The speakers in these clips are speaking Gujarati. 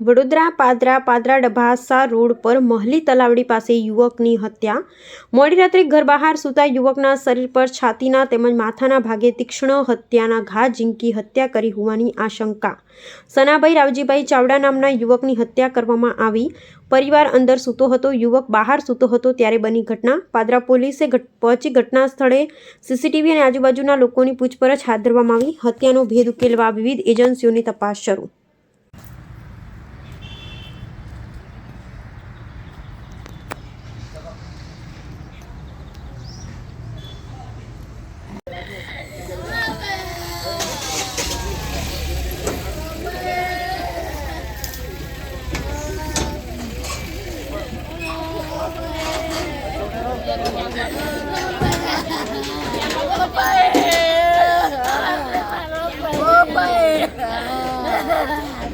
વડોદરા, પાદરા પાદરા ડભાસા રોડ પર મહલી તલાવડી પાસે યુવકની હત્યા. મોડી રાત્રે ઘર બહાર સૂતા યુવકના શરીર પર છાતીના તેમજ માથાના ભાગે તીક્ષ્ણ હત્યાના ઘા ઝીંકી હત્યા કરી હોવાની આશંકા. સનાભાઈ રાવજીભાઈ ચાવડા નામના યુવકની હત્યા કરવામાં આવી. પરિવાર અંદર સૂતો હતો, યુવક બહાર સૂતો હતો ત્યારે બની ઘટના. પાદરા પોલીસે પહોંચી ઘટના સ્થળે સીસીટીવી અને આજુબાજુના લોકોની પૂછપરછ હાથ ધરવામાં આવી. હત્યાનો ભેદ ઉકેલવા વિવિધ એજન્સીઓની તપાસ શરૂ.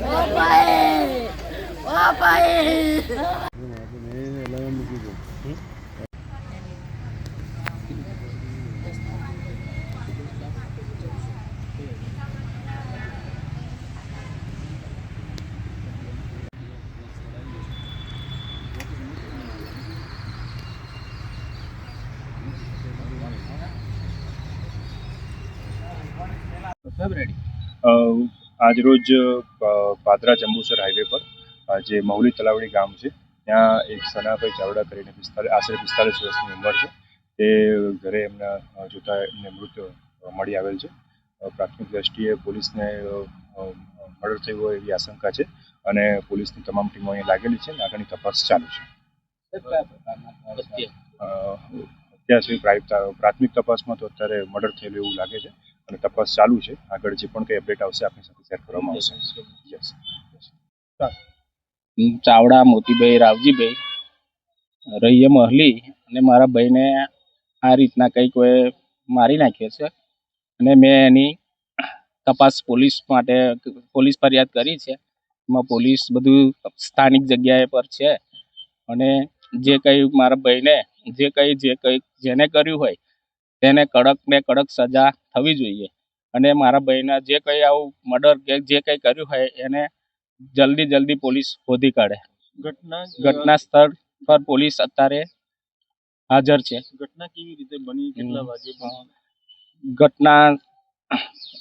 Papai! Papai! આજરોજ પાદરા જંબુસર હાઈવે પર જે મહુલી તલાવડી ગામ છે ત્યાં એક સનાભાઈ ચાવડા કરીને પિસ્તાલીસ આશરે પિસ્તાલીસ વર્ષની ઉંમર છે. તે ઘરે એમના જોતા એમને મૃત મળી આવેલ છે. પ્રાથમિક દ્રષ્ટિએ પોલીસને મર્ડર થયું હોય એવી આશંકા છે અને પોલીસની તમામ ટીમો અહીં લાગેલી છે અને આગળની તપાસ ચાલુ છે. અત્યાર. સુધી પ્રાથમિક તપાસમાં તો અત્યારે મર્ડર થયેલું એવું લાગે છે. અને તપાસ ચાલુ છે. આગળ જે પણ કંઈ અપડેટ આવશે આપણી સાથે શેર કરવામાં આવશે. યસ હું ચાવડા મોતીભાઈ રાવજીભાઈ રહીએ મહલી અને મારા ભાઈને આ રીતના કંઈક મારી નાખ્યો છે અને મેં એની તપાસ પોલીસ માટે પોલીસ ફરિયાદ કરી છે. એમાં પોલીસ બધું સ્થાનિક જગ્યાએ પર છે. અને જે કંઈ મારા ભાઈને જે કંઈ જે કંઈ જેને કર્યું હોય તેને કડક ને કડક સજા થવી જોઈએ. અને મારા ભાઈના જે કંઈ આવું મર્ડર કે જે કંઈ કર્યું હોય એને જલ્દી જલ્દી પોલીસ શોધી કાઢે. ઘટના ઘટના સ્થળ પર પોલીસ અત્યારે હાજર છે. ઘટના કેવી રીતે બની? કેટલા વાગે ઘટના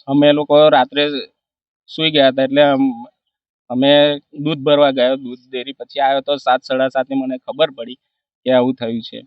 અમે લોકો રાત્રે સુઈ ગયા હતા એટલે અમે દૂધ ભરવા ગયો. દૂધ ડેરી પછી આવ્યો તો સાત સાડા સાતે મને ખબર પડી કે આવું થયું છે.